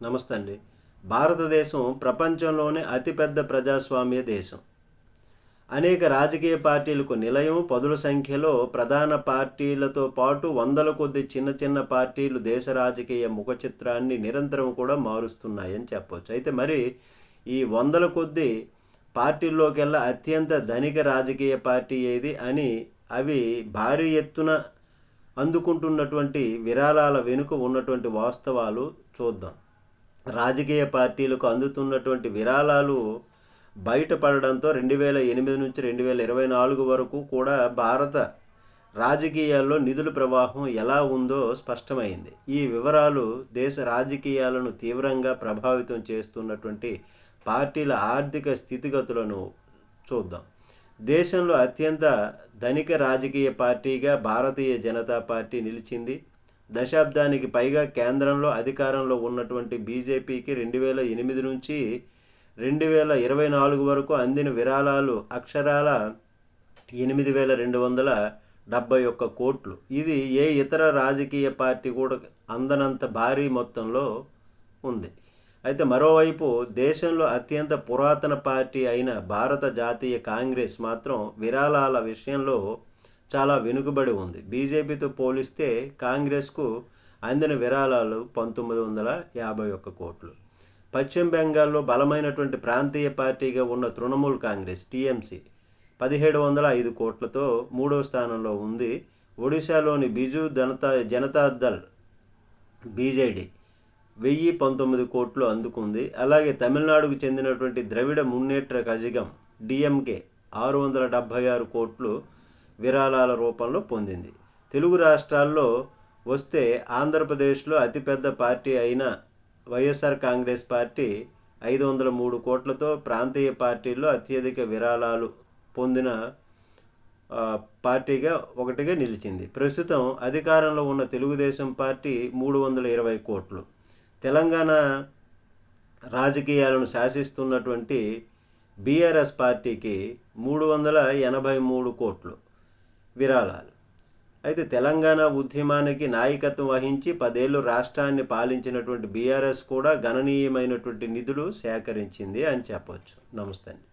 నమస్తే అండి. భారతదేశం ప్రపంచంలోనే అతిపెద్ద ప్రజాస్వామ్య దేశం. అనేక రాజకీయ పార్టీలకు నిలయం పదుల సంఖ్యలో ప్రధాన పార్టీలతో పాటు వందల కొద్ది చిన్న చిన్న పార్టీలు దేశ రాజకీయ ముఖ చిత్రాన్ని నిరంతరం కూడా మారుస్తున్నాయని చెప్పవచ్చు అయితే మరి ఈ వందల కొద్ది పార్టీల్లోకెల్లా అత్యంత ధనిక రాజకీయ పార్టీ ఏది అని అవి భారీ ఎత్తున అందుకుంటున్నటువంటి విరాళాల వెనుక ఉన్నటువంటి వాస్తవాలు చూద్దాం. రాజకీయ పార్టీలకు అందుతున్నటువంటి విరాళాలు బయటపడడంతో రెండు వేల ఎనిమిది నుంచి రెండు వేల ఇరవై నాలుగు వరకు కూడా భారత రాజకీయాల్లో నిధుల ప్రవాహం ఎలా ఉందో స్పష్టమైంది. ఈ వివరాలు దేశ రాజకీయాలను తీవ్రంగా ప్రభావితం చేస్తున్నటువంటి పార్టీల ఆర్థిక స్థితిగతులను చూద్దాం. దేశంలో అత్యంత ధనిక రాజకీయ పార్టీగా భారతీయ జనతా పార్టీ నిలిచింది. దశాబ్దానికి పైగా కేంద్రంలో అధికారంలో ఉన్నటువంటి బీజేపీకి రెండు వేల ఎనిమిది నుంచి రెండు వేల ఇరవై నాలుగు వరకు అందిన విరాళాలు అక్షరాల ఎనిమిది వేల రెండు వందల డెబ్బై ఒక్క కోట్లు. ఇది ఏ ఇతర రాజకీయ పార్టీ కూడా అందనంత భారీ మొత్తంలో ఉంది. అయితే మరోవైపు దేశంలో అత్యంత పురాతన పార్టీ అయిన భారత జాతీయ కాంగ్రెస్ మాత్రం విరాళాల విషయంలో చాలా వెనుకబడి ఉంది. బీజేపీతో పోలిస్తే కాంగ్రెస్కు అందిన విరాళాలు పంతొమ్మిది వందల యాభై ఒక్క కోట్లు. పశ్చిమ బెంగాల్లో బలమైనటువంటి ప్రాంతీయ పార్టీగా ఉన్న తృణమూల్ కాంగ్రెస్ టీఎంసీ పదిహేడు వందల ఐదు కోట్లతో మూడో స్థానంలో ఉంది. ఒడిశాలోని బిజు జనతా జనతాదళ్ బీజేడీ వెయ్యి పంతొమ్మిది కోట్లు అందుకుంది. అలాగే తమిళనాడుకు చెందినటువంటి ద్రవిడ మున్నేట్ర కజగం డిఎంకే ఆరు వందల డెబ్భై ఆరు కోట్లు విరాళాల రూపంలో పొందింది. తెలుగు రాష్ట్రాల్లో వస్తే ఆంధ్రప్రదేశ్లో అతిపెద్ద పార్టీ అయిన వైఎస్ఆర్ కాంగ్రెస్ పార్టీ ఐదు వందల మూడు కోట్లతో ప్రాంతీయ పార్టీల్లో అత్యధిక విరాళాలు పొందిన పార్టీగా ఒకటిగా నిలిచింది. ప్రస్తుతం అధికారంలో ఉన్న తెలుగుదేశం పార్టీ మూడు వందల ఇరవై కోట్లు. తెలంగాణ రాజకీయాలను శాసిస్తున్నటువంటి బీఆర్ఎస్ పార్టీకి మూడు వందల ఎనభై మూడు కోట్లు. విరాళాలు. అయితే తెలంగాణ ఉద్యమానికి నాయకత్వం వహించి పదేళ్ళు రాష్ట్రాన్ని పాలించినటువంటి బీఆర్ఎస్ కూడా గణనీయమైనటువంటి నిధులు సేకరించింది అని చెప్పవచ్చు నమస్తే అండి.